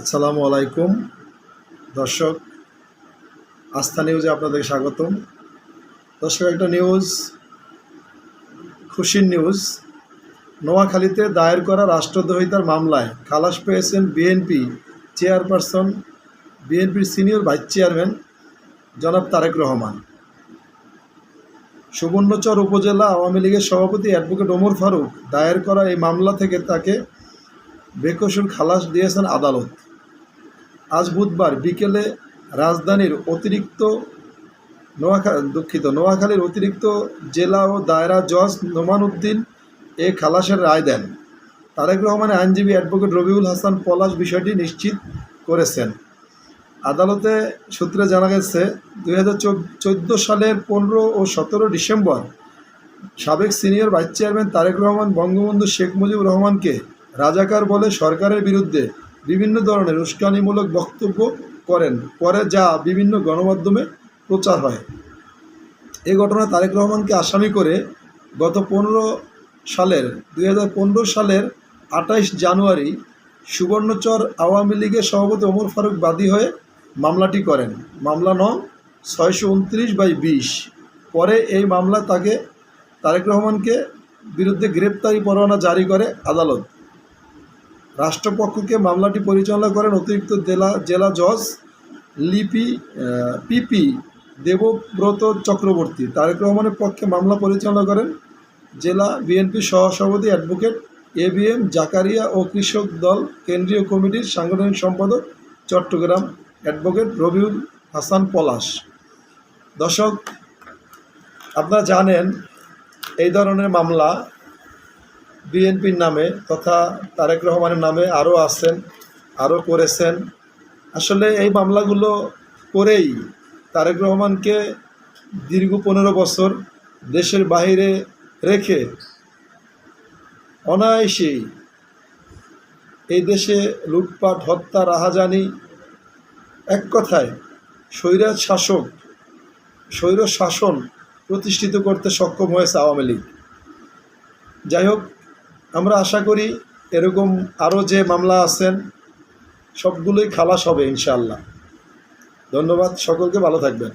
আসসালামু আলাইকুম। দর্শক, আস্থা নিউজে আপনাদের স্বাগতম। দর্শক, একটা নিউজ, খুশির নিউজ। নোয়াখালীতে দায়ের করা রাষ্ট্রদ্রোহিতার মামলায় খালাস পেয়েছেন বিএনপি চেয়ারপারসন, বিএনপির সিনিয়র ভাইস চেয়ারম্যান জনাব তারেক রহমান। সুবর্ণচর উপজেলা আওয়ামী লীগের সভাপতি অ্যাডভোকেট ওমর ফারুক দায়ের করা এই মামলা থেকে তাকে বেকসুর খালাস দিয়েছেন আদালত। আজ বুধবার বিকেলে রাজধানীর অতিরিক্ত নোয়াখা, দুঃখিত, নোয়াখালীর অতিরিক্ত জেলা ও দায়রা জজ নোমান উদ্দিন এ খালাসের রায় দেন। তারেক রহমানের আইনজীবী অ্যাডভোকেট রবিউল হাসান পলাশ বিষয়টি নিশ্চিত করেছেন। আদালতে সূত্রে জানা গেছে, দুই হাজার চোদ্দ সালের পনেরো ও সতেরো ডিসেম্বর সাবেক senior vice chairman Tarique Rahman, Bangabandhu Sheikh Mujibur রহমানকে রাজাকার বলে সরকারের বিরুদ্ধে বিভিন্ন ধরনের উস্কানিমূলক বক্তব্য করেন। পরে যা বিভিন্ন গণমাধ্যমে প্রচার হয়। এই ঘটনা তারেক রহমানকে আসামি করে গত পনেরো সালের, দুই হাজার পনেরো সালের আঠাইশ জানুয়ারি সুবর্ণচর আওয়ামী লীগের সভাপতি ওমর ফারুক বাদী হয়ে মামলাটি করেন। মামলা নং ছয়শো উনত্রিশ বাই বিশ। পরে এই মামলা তাকে তারেক রহমানকে বিরুদ্ধে গ্রেপ্তারি পরোয়ানা জারি করে আদালত। রাষ্ট্রপক্ষকে মামলাটি পরিচালনা করেন অতিরিক্ত জেলা জেলা জজ লিপি পিপি দেবব্রত চক্রবর্তী। তারেক রহমানের পক্ষে মামলা পরিচালনা করেন জেলা বিএনপি সহসভাপতি advocate A B M Zakaria ও কৃষক দল কেন্দ্রীয় কমিটির সাংগঠনিক সম্পাদক চট্টগ্রাম অ্যাডভোকেট রবিউল হাসান পলাশ। দর্শক, আপনারা জানেন এই ধরনের মামলা বিএনপির নামে তথা তারেক রহমানের নামে আরও আছেন, আরও করেছেন। আসলে এই মামলাগুলো করেই তারেক রহমানকে দীর্ঘ পনেরো বছর দেশের বাইরে রেখে অনায়াসেই এই দেশে লুটপাট, হত্যা, রাহাজানি এক কথায় স্বৈরাজ শাসক, স্বৈর শাসন প্রতিষ্ঠিত করতে সক্ষম হয়েছে আওয়ামী লীগ। যাই হোক আমরা আশা করি এরকম আরও যে মামলা আছেন, সবগুলোই খালাস হবে ইনশাআল্লাহ। ধন্যবাদ, সকলকে ভালো থাকবেন।